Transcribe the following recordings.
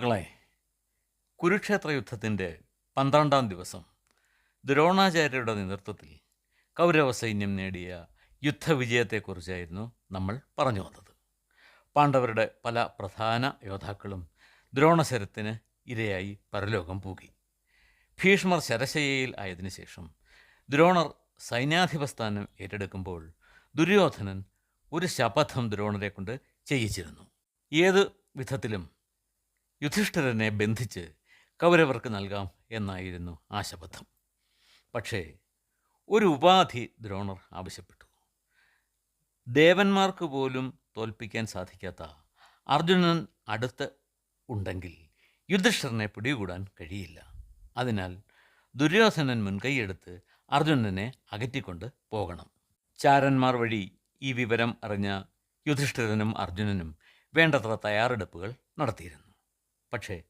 മക്കളെ കുരുക്ഷേത്ര യുദ്ധത്തിന്റെ പന്ത്രണ്ടാം ദിവസം ദ്രോണാചാര്യരുടെ നേതൃത്വത്തിൽ കൗരവ സൈന്യം നേടിയ യുദ്ധവിജയത്തെക്കുറിച്ചായിരുന്നു നമ്മൾ പറഞ്ഞു വന്നത്. പാണ്ഡവരുടെ പല പ്രധാന യോദ്ധാക്കളും ദ്രോണശരത്തിന് ഇരയായി പരലോകം പൂകി. ഭീഷ്മർ ശരശയ്യയിൽ ആയതിനു ശേഷം ദ്രോണർ സൈന്യാധിപസ്ഥാനം ഏറ്റെടുക്കുമ്പോൾ ദുര്യോധനൻ ഒരു ശപഥം ദ്രോണരെ കൊണ്ട് ചെയ്യിച്ചിരുന്നു. ഏത് വിധത്തിലും യുധിഷ്ഠിരനെ ബന്ധിച്ച് കൗരവർക്ക് നൽകാം എന്നായിരുന്നു ആശബദ്ധം. പക്ഷേ ഒരു ഉപാധി ദ്രോണർ ആവശ്യപ്പെട്ടു. ദേവന്മാർക്ക് പോലും തോൽപ്പിക്കാൻ സാധിക്കാത്ത അർജുനൻ അടുത്ത് ഉണ്ടെങ്കിൽ യുധിഷ്ഠിരനെ പിടികൂടാൻ കഴിയില്ല. അതിനാൽ ദുര്യോധനൻ മുൻകൈയെടുത്ത് അർജുനനെ അകറ്റിക്കൊണ്ട് പോകണം. ചാരന്മാർ വഴി ഈ വിവരം അറിഞ്ഞ യുധിഷ്ഠിരനും അർജുനനും വേണ്ടത്ര തയ്യാറെടുപ്പുകൾ നടത്തിയിരുന്നു. പക്ഷേ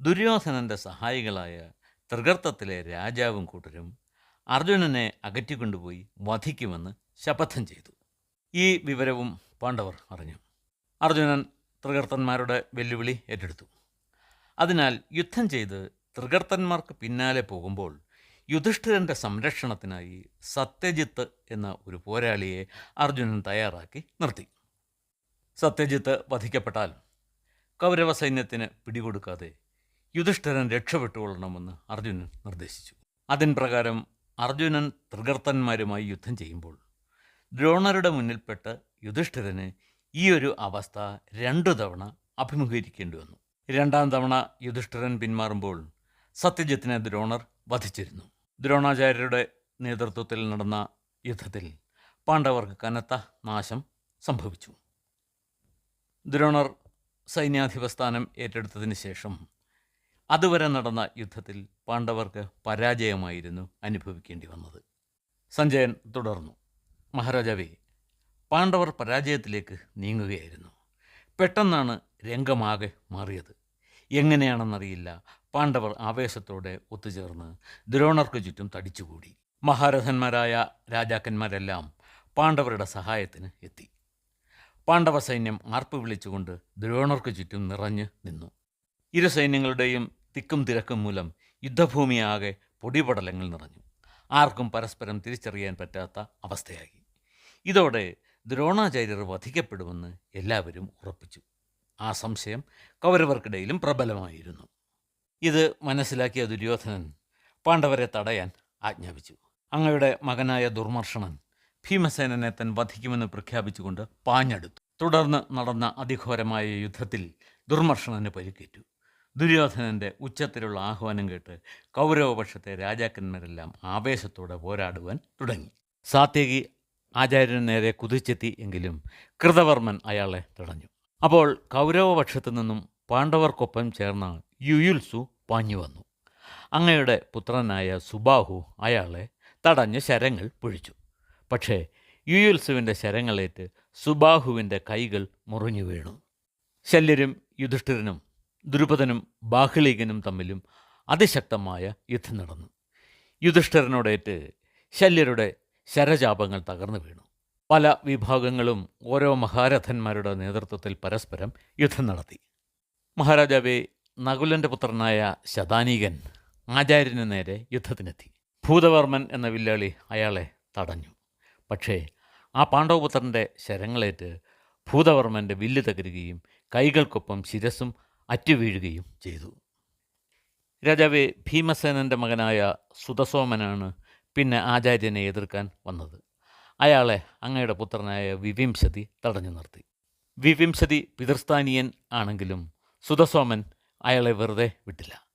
ദുര്യോധനന്റെ സഹായികളായ ത്രികർത്തത്തിലെ രാജാവും കൂട്ടരും അർജുനനെ അകറ്റിക്കൊണ്ടുപോയി വധിക്കുമെന്ന് ശപഥം ചെയ്തു. ഈ വിവരവും പാണ്ഡവർ അറിഞ്ഞു. അർജുനൻ തൃഗർത്തന്മാരുടെ വെല്ലുവിളി ഏറ്റെടുത്തു. അതിനാൽ യുദ്ധം ചെയ്ത് തൃഗർത്തന്മാർക്ക് പിന്നാലെ പോകുമ്പോൾ യുധിഷ്ഠിരന്റെ സംരക്ഷണത്തിനായി സത്യജിത്ത് എന്ന ഒരു പോരാളിയെ അർജുനൻ തയ്യാറാക്കി നിർത്തി. സത്യജിത്ത് വധിക്കപ്പെട്ടാൽ കൗരവ സൈന്യത്തിന് പിടികൊടുക്കാതെ യുധിഷ്ഠിരൻ രക്ഷപ്പെട്ടുകൊള്ളണമെന്ന് അർജുനൻ നിർദ്ദേശിച്ചു. അതിൻ പ്രകാരം അർജുനൻ തൃഗർത്തന്മാരുമായി യുദ്ധം ചെയ്യുമ്പോൾ ദ്രോണരുടെ മുന്നിൽപ്പെട്ട് യുധിഷ്ഠിരന് ഈ ഒരു അവസ്ഥ രണ്ടു തവണ അഭിമുഖീകരിക്കേണ്ടി വന്നു. രണ്ടാം തവണ യുധിഷ്ഠിരൻ പിന്മാറുമ്പോൾ സത്യജിത്തിനെ ദ്രോണർ വധിച്ചിരുന്നു. ദ്രോണാചാര്യരുടെ നേതൃത്വത്തിൽ നടന്ന യുദ്ധത്തിൽ പാണ്ഡവർക്ക് കനത്ത നാശം സംഭവിച്ചു. ദ്രോണർ സൈന്യാധിപസ്ഥാനം ഏറ്റെടുത്തതിന് ശേഷം അതുവരെ നടന്ന യുദ്ധത്തിൽ പാണ്ഡവർക്ക് പരാജയമായിരുന്നു അനുഭവിക്കേണ്ടി വന്നത്. സഞ്ജയൻ തുടർന്നു. മഹാരാജാവേ പാണ്ഡവർ പരാജയത്തിലേക്ക് നീങ്ങുകയായിരുന്നു. പെട്ടെന്നാണ് രംഗമാകെ മാറിയത്. എങ്ങനെയാണെന്നറിയില്ല. പാണ്ഡവർ ആവേശത്തോടെ ഒത്തുചേർന്ന് ദ്രോണർക്ക് ചുറ്റും തടിച്ചുകൂടി. മഹാരഥന്മാരായ രാജാക്കന്മാരെല്ലാം പാണ്ഡവരുടെ സഹായത്തിന് എത്തി. പാണ്ഡവ സൈന്യം ആർപ്പ് വിളിച്ചുകൊണ്ട് ദ്രോണർക്ക് ചുറ്റും നിറഞ്ഞു നിന്നു. ഇരു സൈന്യങ്ങളുടെയും തിക്കും തിരക്കും മൂലം യുദ്ധഭൂമിയാകെ പൊടിപടലങ്ങൾ നിറഞ്ഞു. ആർക്കും പരസ്പരം തിരിച്ചറിയാൻ പറ്റാത്ത അവസ്ഥയായി. ഇതോടെ ദ്രോണാചാര്യർ വധിക്കപ്പെടുമെന്ന് എല്ലാവരും ഉറപ്പിച്ചു. ആ സംശയം കൗരവർക്കിടയിലും പ്രബലമായിരുന്നു. ഇത് മനസ്സിലാക്കിയ ദുര്യോധനൻ പാണ്ഡവരെ തടയാൻ ആജ്ഞാപിച്ചു. അങ്ങയുടെ മകനായ ദുർമർഷണൻ ഭീമസേനനെ തൻ വധിക്കുമെന്ന് പ്രഖ്യാപിച്ചുകൊണ്ട് പാഞ്ഞെടുത്തു. തുടർന്ന് നടന്ന അതിഘോരമായ യുദ്ധത്തിൽ ദുർമർഷണന് പരിക്കേറ്റു. ദുര്യോധനന്റെ ഉച്ചത്തിലുള്ള ആഹ്വാനം കേട്ട് കൗരവപക്ഷത്തെ രാജാക്കന്മാരെല്ലാം ആവേശത്തോടെ പോരാടുവാൻ തുടങ്ങി. സാത്യകി ആചാര്യന് നേരെ കുതിച്ചെത്തി എങ്കിലും കൃതവർമ്മൻ അയാളെ തടഞ്ഞു. അപ്പോൾ കൗരവപക്ഷത്തു നിന്നും പാണ്ഡവർക്കൊപ്പം ചേർന്ന യുയുൽസു പാഞ്ഞു വന്നു. അങ്ങയുടെ പുത്രനായ സുബാഹു അയാളെ തടഞ്ഞ് ശരങ്ങൾ പൊഴിച്ചു. പക്ഷേ യുയുൽസുവിന്റെ ശരങ്ങളേറ്റ് സുബാഹുവിന്റെ കൈകൾ മുറിഞ്ഞു വീണു. ശല്യരും യുധിഷ്ഠിരനും ദ്രുപദനും ബാഹ്ലീകനും തമ്മിലും അതിശക്തമായ യുദ്ധം നടന്നു. യുധിഷ്ഠിരനോടേറ്റ് ശല്യരുടെ ശരചാപങ്ങൾ തകർന്നു വീണു. പല വിഭാഗങ്ങളും ഓരോ മഹാരഥന്മാരുടെ നേതൃത്വത്തിൽ പരസ്പരം യുദ്ധം നടത്തി. മഹാരാജാവെ നകുലന്റെ പുത്രനായ ശതാനീകൻ ആചാര്യന് നേരെ യുദ്ധത്തിനെത്തി. ഭൂതവർമ്മൻ എന്ന വില്ലാളി അയാളെ തടഞ്ഞു. പക്ഷേ ആ പാണ്ഡവപുത്രന്റെ ശരങ്ങളേറ്റ് ഭൂതവർമ്മന്റെ വില്ല് തകരുകയും കൈകൾക്കൊപ്പം ശിരസും അറ്റുവീഴുകയും ചെയ്തു. രാജാവ് ഭീമസേനന്റെ മകനായ സുതസോമനാണ് പിന്നെ ആചാര്യനെ എതിർക്കാൻ വന്നത്. അയാളെ അങ്ങയുടെ പുത്രനായ വിവിംശതി തടഞ്ഞു നിർത്തി. വിവിംശതി പിതൃസ്ഥാനീയൻ ആണെങ്കിലും സുതസോമൻ അയാളെ വെറുതെ വിട്ടില്ല.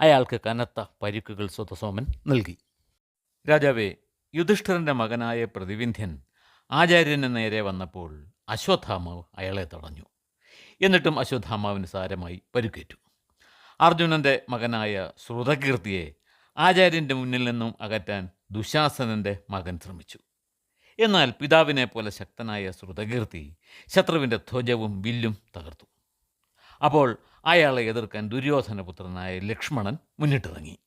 അയാൾക്ക് കനത്ത പരുക്കുകൾ സുതസോമൻ നൽകി. രാജാവേ യുധിഷ്ഠിരന്റെ മകനായ പ്രതിവിന്ധ്യൻ ആചാര്യന് നേരെ വന്നപ്പോൾ അശ്വത്ഥാമാവ് അയാളെ തടഞ്ഞു. എന്നിട്ടും അശ്വത്ഥാമാവിന് സാരമായി പരുക്കേറ്റു. അർജുനന്റെ മകനായ ശ്രുതകീർത്തിയെ ആചാര്യന്റെ മുന്നിൽ നിന്നും അകറ്റാൻ ദുശാസനന്റെ മകൻ ശ്രമിച്ചു. എന്നാൽ പിതാവിനെ പോലെ ശക്തനായ ശ്രുതകീർത്തി ശത്രുവിന്റെ ധ്വജവും വില്ലും തകർത്തു. അപ്പോൾ അയാളെ എതിർക്കാൻ ദുര്യോധനപുത്രനായ ലക്ഷ്മണൻ മുന്നിട്ടിറങ്ങി.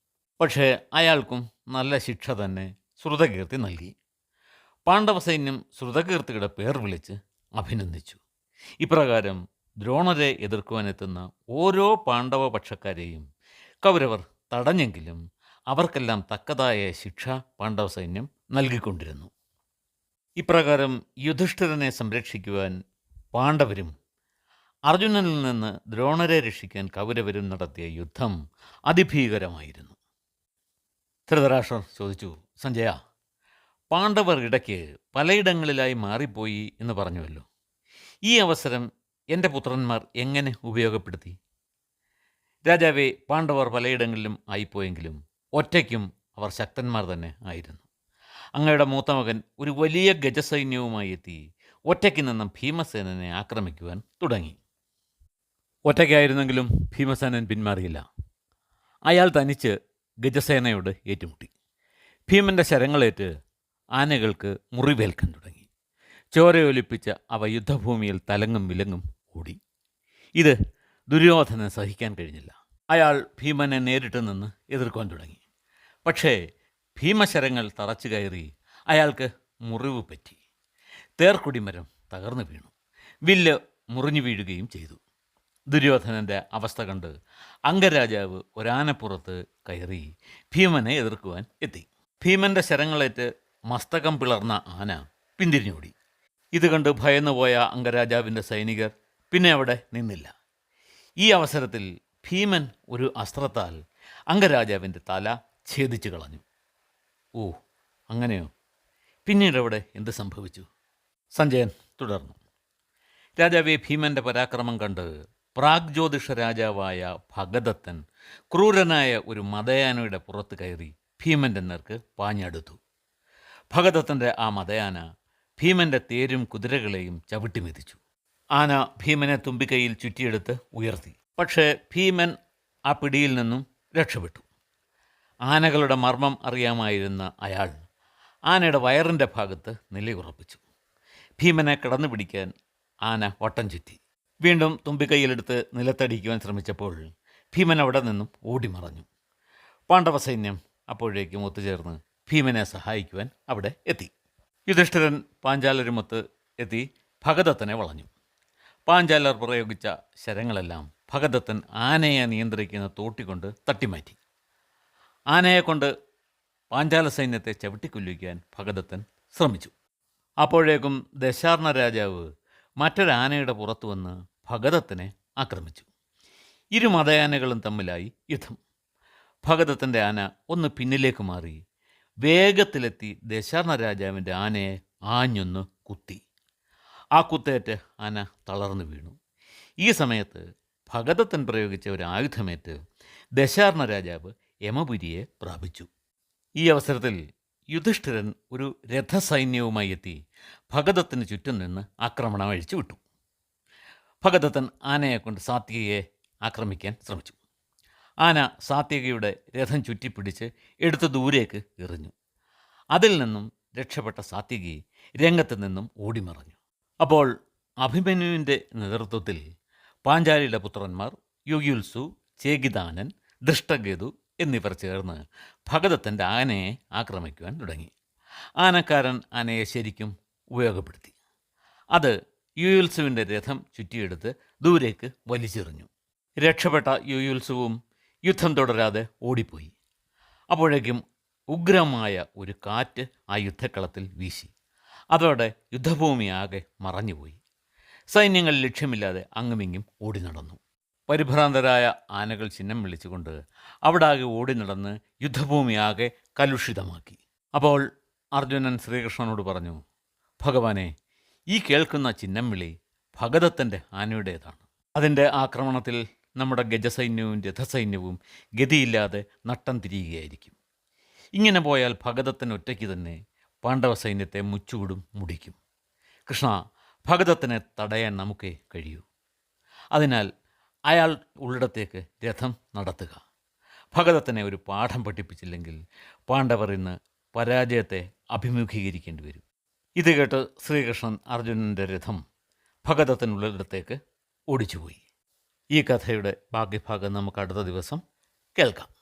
പക്ഷേ അയാൾക്കും നല്ല ശിക്ഷ തന്നെ ശ്രുതകീർത്തി നൽകി. പാണ്ഡവ സൈന്യം ശ്രുതകീർത്തിയുടെ പേർ വിളിച്ച് അഭിനന്ദിച്ചു. ഇപ്രകാരം ദ്രോണരെ എതിർക്കുവാനെത്തുന്ന ഓരോ പാണ്ഡവ പക്ഷക്കാരെയും കൗരവർ തടഞ്ഞെങ്കിലും അവർക്കെല്ലാം തക്കതായ ശിക്ഷ പാണ്ഡവ സൈന്യം നൽകിക്കൊണ്ടിരുന്നു. ഇപ്രകാരം യുധിഷ്ഠിരനെ സംരക്ഷിക്കുവാൻ പാണ്ഡവരും അർജുനനിൽ നിന്ന് ദ്രോണരെ രക്ഷിക്കാൻ കൗരവരും നടത്തിയ യുദ്ധം അതിഭീകരമായിരുന്നു. ധൃതരാഷ്ട്രർ ചോദിച്ചു സഞ്ജയ പാണ്ഡവർ ഇടയ്ക്ക് പലയിടങ്ങളിലായി മാറിപ്പോയി എന്ന് പറഞ്ഞുവല്ലോ. ഈ അവസരം എന്റെ പുത്രന്മാർ എങ്ങനെ ഉപയോഗപ്പെടുത്തി? രാജാവെ പാണ്ഡവർ പലയിടങ്ങളിലും ആയിപ്പോയെങ്കിലും ഒറ്റയ്ക്കും അവർ ശക്തന്മാർ തന്നെ ആയിരുന്നു. അങ്ങയുടെ മൂത്ത മകൻ ഒരു വലിയ ഗജസൈന്യവുമായി എത്തി ഒറ്റയ്ക്ക് നിന്നും ഭീമസേനനെ ആക്രമിക്കുവാൻ തുടങ്ങി. ഒറ്റയ്ക്കായിരുന്നെങ്കിലും ഭീമസേനൻ പിന്മാറിയില്ല. അയാൾ തനിച്ച് ഗജസേനയോട് ഏറ്റുമുട്ടി. ഭീമന്റെ ശരങ്ങളേറ്റ് ആനകൾക്ക് മുറിവേൽക്കാൻ തുടങ്ങി. ചോരയൊലിപ്പിച്ച അവ യുദ്ധഭൂമിയിൽ തലങ്ങും വിലങ്ങും ഓടി. ഇത് ദുര്യോധനൻ സഹിക്കാൻ കഴിഞ്ഞില്ല. അയാൾ ഭീമനെ നേരിട്ട് നിന്ന് എതിർക്കാൻ തുടങ്ങി. പക്ഷേ ഭീമശരങ്ങൾ തറച്ചു കയറി അയാൾക്ക് മുറിവ് പറ്റി. തേർക്കുടിമരം തകർന്നു വീണു. വില്ല് മുറിഞ്ഞു വീഴുകയും ചെയ്തു. ദുര്യോധനന്റെ അവസ്ഥ കണ്ട് അംഗരാജാവ് ഒരാനപ്പുറത്ത് കയറി ഭീമനെ എതിർക്കുവാൻ എത്തി. ഭീമന്റെ ശരങ്ങളേറ്റ് മസ്തകം പിളർന്ന ആന പിന്തിരിഞ്ഞോടി. ഇത് കണ്ട് ഭയന്നുപോയ അംഗരാജാവിന്റെ സൈനികർ പിന്നെ അവിടെ നിന്നില്ല. ഈ അവസരത്തിൽ ഭീമൻ ഒരു അസ്ത്രത്താൽ അംഗരാജാവിന്റെ തല ഛേദിച്ചു കളഞ്ഞു. ഓ അങ്ങനെയോ? പിന്നീട് അവിടെ എന്ത് സംഭവിച്ചു? സഞ്ജയൻ തുടർന്നു. രാജാവെ ഭീമന്റെ പരാക്രമം കണ്ട് പ്രാഗ്ജ്യോതിഷ രാജാവായ ഭഗദത്തൻ ക്രൂരനായ ഒരു മതയാനയുടെ പുറത്ത് കയറി ഭീമന്റെ നേർക്ക് പാഞ്ഞടുത്തു. ഭഗദത്തന്റെ ആ മതയാന ഭീമന്റെ തേരും കുതിരകളെയും ചവിട്ടി മെതിച്ചു. ആന ഭീമനെ തുമ്പിക്കൈയിൽ ചുറ്റിയെടുത്ത് ഉയർത്തി. പക്ഷേ ഭീമൻ ആ പിടിയിൽ നിന്നും രക്ഷപ്പെട്ടു. ആനകളുടെ മർമ്മം അറിയാമായിരുന്ന അയാൾ ആനയുടെ വയറിന്റെ ഭാഗത്ത് നിലയുറപ്പിച്ചു ഭീമനെ കടന്നു പിടിക്കാൻ ആന വട്ടം ചുറ്റി. വീണ്ടും തുമ്പിക്കൈയിലെടുത്ത് നിലത്തടിക്കുവാൻ ശ്രമിച്ചപ്പോൾ ഭീമൻ അവിടെ നിന്നും ഓടിമറഞ്ഞു. പാണ്ഡവ സൈന്യം അപ്പോഴേക്കും ഒത്തുചേർന്ന് ഭീമനെ സഹായിക്കുവാൻ അവിടെ എത്തി. യുധിഷ്ഠിരൻ പാഞ്ചാലരുമൊത്ത് എത്തി ഭഗദത്തനെ വളഞ്ഞു. പാഞ്ചാലർ പ്രയോഗിച്ച ശരങ്ങളെല്ലാം ഭഗദത്തൻ ആനയെ നിയന്ത്രിക്കുന്ന തോട്ടിക്കൊണ്ട് തട്ടിമാറ്റി. ആനയെ കൊണ്ട് പാഞ്ചാല സൈന്യത്തെ ചവിട്ടിക്കൊല്ലിക്കാൻ ഭഗദത്തൻ ശ്രമിച്ചു. അപ്പോഴേക്കും ദശാർണ രാജാവ് മറ്റൊരാനയുടെ പുറത്തു വന്ന് ഭഗദത്തനെ ആക്രമിച്ചു. ഇരു മതയാനകളും തമ്മിലായി യുദ്ധം. ഭഗദത്തന്റെ ആന ഒന്ന് പിന്നിലേക്ക് മാറി വേഗത്തിലെത്തി ദശാർണ രാജാവിന്റെ ആനയെ ആഞ്ഞൊന്ന് കുത്തി. ആ കുത്തേറ്റ് ആന തളർന്നു വീണു. ഈ സമയത്ത് ഭഗതത്തൻ പ്രയോഗിച്ച ഒരു ആയുധമേറ്റ് ദശാർണ രാജാവ് യമപുരിയെ പ്രാപിച്ചു. ഈ അവസരത്തിൽ യുധിഷ്ഠിരൻ ഒരു രഥസൈന്യവുമായി എത്തി ഭഗതത്തിന് ചുറ്റും നിന്ന് ആക്രമണം അഴിച്ചു വിട്ടു ഭഗതത്തൻ ആനയെ കൊണ്ട് സാത്വികയെ ആക്രമിക്കാൻ ശ്രമിച്ചു. ആന സാത്വികയുടെ രഥം ചുറ്റിപ്പിടിച്ച് എടുത്ത് ദൂരേക്ക് എറിഞ്ഞു. അതിൽ നിന്നും രക്ഷപ്പെട്ട സാത്വികി രംഗത്ത് നിന്നും ഓടിമറഞ്ഞു. അപ്പോൾ അഭിമന്യുവിന്റെ നേതൃത്വത്തിൽ പാഞ്ചാലിയുടെ പുത്രന്മാർ യുയുൽസു ചേകിദാനൻ ദൃഷ്ടഗേതു എന്നിവർ ചേർന്ന് ഭഗതത്തിന്റെ ആനയെ ആക്രമിക്കുവാൻ തുടങ്ങി. ആനക്കാരൻ ആനയെ ശരിക്കും ഉപയോഗപ്പെടുത്തി. അത് യുയുത്സുവിന്റെ രഥം ചുറ്റിയെടുത്ത് ദൂരേക്ക് വലിച്ചെറിഞ്ഞു. രക്ഷപ്പെട്ട യുയുത്സുവും യുദ്ധം തുടരാതെ ഓടിപ്പോയി. അപ്പോഴേക്കും ഉഗ്രമായ ഒരു കാറ്റ് ആ യുദ്ധക്കളത്തിൽ വീശി. അതോടെ യുദ്ധഭൂമിയാകെ മറഞ്ഞുപോയി. സൈന്യങ്ങൾ ലക്ഷ്യമില്ലാതെ അങ്ങുമിങ്ങും ഓടി നടന്നു. പരിഭ്രാന്തരായ ആനകൾ ചിഹ്നം വിളിച്ചുകൊണ്ട് അവിടെ ആകെ ഓടി നടന്ന് യുദ്ധഭൂമിയാകെ കലുഷിതമാക്കി. അപ്പോൾ അർജുനൻ ശ്രീകൃഷ്ണനോട് പറഞ്ഞു ഭഗവാനെ ഈ കേൾക്കുന്ന ചിഹ്നം വിളി ഭഗതത്തിന്റെ ആനയുടേതാണ്. അതിന്റെ ആക്രമണത്തിൽ നമ്മുടെ ഗജസൈന്യവും രഥസൈന്യവും ഗതിയില്ലാതെ നട്ടം തിരിയുകയായിരിക്കും. ഇങ്ങനെ പോയാൽ ഭഗതത്തിന് ഒറ്റയ്ക്ക് തന്നെ പാണ്ഡവ സൈന്യത്തെ മുച്ചുകൂടും മുടിക്കും. കൃഷ്ണ ഭഗതത്തിനെ തടയാൻ നമുക്കേ കഴിയൂ. അതിനാൽ അയാൾ ഉള്ളിടത്തേക്ക് രഥം നടത്തുക. ഭഗതത്തിനെ ഒരു പാഠം പഠിപ്പിച്ചില്ലെങ്കിൽ പാണ്ഡവർ ഇന്ന് പരാജയത്തെ അഭിമുഖീകരിക്കേണ്ടി വരും. ഇത് കേട്ട് ശ്രീകൃഷ്ണൻ അർജുനന്റെ രഥം ഭഗതത്തിനുള്ളിടത്തേക്ക് ഓടിച്ചുപോയി. ഈ കഥയുടെ ബാക്കി ഭാഗം നമുക്ക് അടുത്ത ദിവസം കേൾക്കാം.